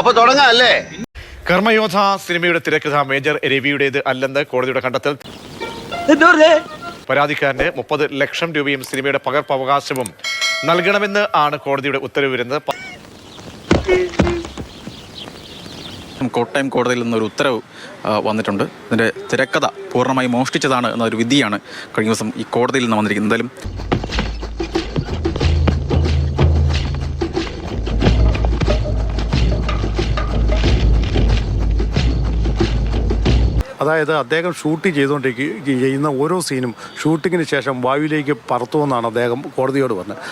അപ്പൊ തുടങ്ങാം അല്ലേ കർമ്മയോധ സിനിമയുടെ തിരക്കഥ മേജർ രവിയുടേത് അല്ലെന്ന് കോടതിയുടെ കണ്ടെത്തൽ. പരാതിക്കാരന് മുപ്പത് ലക്ഷം രൂപയും സിനിമയുടെ പകർപ്പവകാശവും നൽകണമെന്ന് ആണ് കോടതിയുടെ ഉത്തരവ് വരുന്നത്. കോട്ടയം കോടതിയിൽ നിന്നൊരു ഉത്തരവ് വന്നിട്ടുണ്ട്. ഇതിന്റെ തിരക്കഥ പൂർണമായി മോഷ്ടിച്ചതാണ് എന്നൊരു വിധിയാണ് കഴിഞ്ഞ ദിവസം ഈ കോടതിയിൽ നിന്ന് വന്നിരിക്കുന്നത്. എന്തായാലും അതായത് അദ്ദേഹം ഷൂട്ട് ചെയ്തുകൊണ്ടിരിക്കുക ചെയ്യുന്ന ഓരോ സീനും ഷൂട്ടിങ്ങിന് ശേഷം വായുവിലേക്ക് പറത്തുമെന്നാണ് അദ്ദേഹം കോടതിയോട് പറഞ്ഞത്.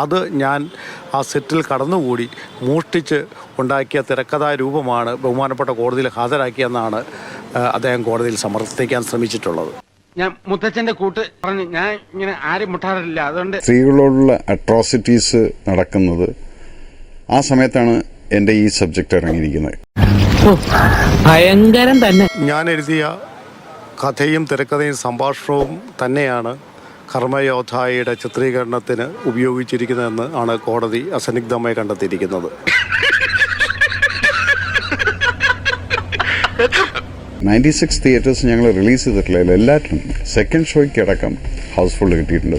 അത് ഞാൻ ആ സെറ്റിൽ കടന്നുകൂടി മോഷ്ടിച്ച് ഉണ്ടാക്കിയ തിരക്കഥാ രൂപമാണ് ബഹുമാനപ്പെട്ട കോടതിയിൽ ഹാജരാക്കിയെന്നാണ് അദ്ദേഹം കോടതിയിൽ സമർത്ഥിക്കാൻ ശ്രമിച്ചിട്ടുള്ളത്. ഞാൻ മുത്തച്ഛന്റെ കൂട്ട് പറഞ്ഞു ഞാൻ ഇങ്ങനെ ആരും മുട്ടാറില്ല. അതുകൊണ്ട് സ്ത്രീകളോടുള്ള അട്രോസിറ്റീസ് നടക്കുന്നത് ആ സമയത്താണ് എന്റെ ഈ സബ്ജക്റ്റ് ഇറങ്ങിയിരിക്കുന്നത്. ഭയങ്കരം തന്നെ. ഞാൻ എഴുതിയ കഥയും തിരക്കഥയും സംഭാഷണവും തന്നെയാണ് കർമ്മയോദ്ധായിയുടെ ചിത്രീകരണത്തിന് ഉപയോഗിച്ചിരിക്കുന്നതെന്ന് ആണ് കോടതി അസന്നിഗ്ധമായി കണ്ടെത്തിയിരിക്കുന്നത്. നയന്റി സിക്സ് തിയേറ്റേഴ്സ് ഞങ്ങൾ റിലീസ് ചെയ്തിട്ടില്ല. എല്ലാറ്റിലും സെക്കൻഡ് ഷോയ്ക്ക് അടക്കം ഹൗസ്ഫുൾ കിട്ടിയിട്ടുണ്ട്.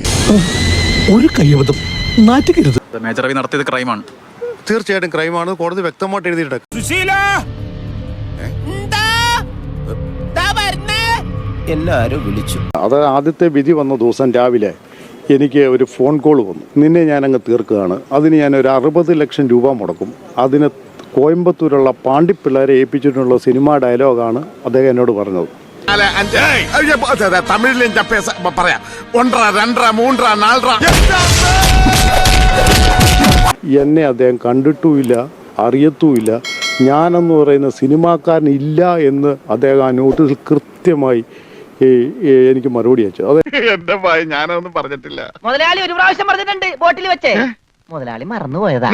ഒരു കൈവതം നാറ്റുകരുത്. മേജർ രവി നടത്തിയത് ക്രൈമാണ് തീർച്ചയായിട്ടും ക്രൈമാണ്. കോടതി വ്യക്തമായിട്ട് എഴുതിയിട്ടുണ്ട്. എല്ലാരും വിളിച്ചു. അത് ആദ്യത്തെ വിധി വന്ന ദിവസം രാവിലെ എനിക്ക് ഒരു ഫോൺ കോൾ വന്നു. നിന്നെ ഞാൻ അങ്ങ് തീർക്കുകയാണ്. അതിന് ഞാൻ ഒരു അറുപത് ലക്ഷം രൂപ മുടക്കും. അതിന് കോയമ്പത്തൂരുള്ള പാണ്ടിപ്പിള്ളേരെ ഏൽപ്പിച്ചിട്ടുള്ള സിനിമാ ഡയലോഗാണ് അദ്ദേഹം എന്നോട് പറഞ്ഞത്. തമിഴിലും പറയാം. ഒന്നര രണ്ടര മൂന്നര നാലര എന്നെ അദ്ദേഹം കണ്ടിട്ടുമില്ല അറിയത്തുമില്ല. ഞാനെന്ന് പറയുന്ന സിനിമാക്കാരൻ ഇല്ല എന്ന് അദ്ദേഹം ആ നോട്ടിൽ കൃത്യമായി എനിക്ക് മറുപടി അയച്ചു. അതെ. എന്റെ ഞാനൊന്നും പറഞ്ഞിട്ടില്ല. മുതലാളി ഒരു പ്രാവശ്യം പറഞ്ഞിട്ടുണ്ട് ബോട്ടിൽ വെച്ചേ. മുതലാളി മറന്നുപോയതാ.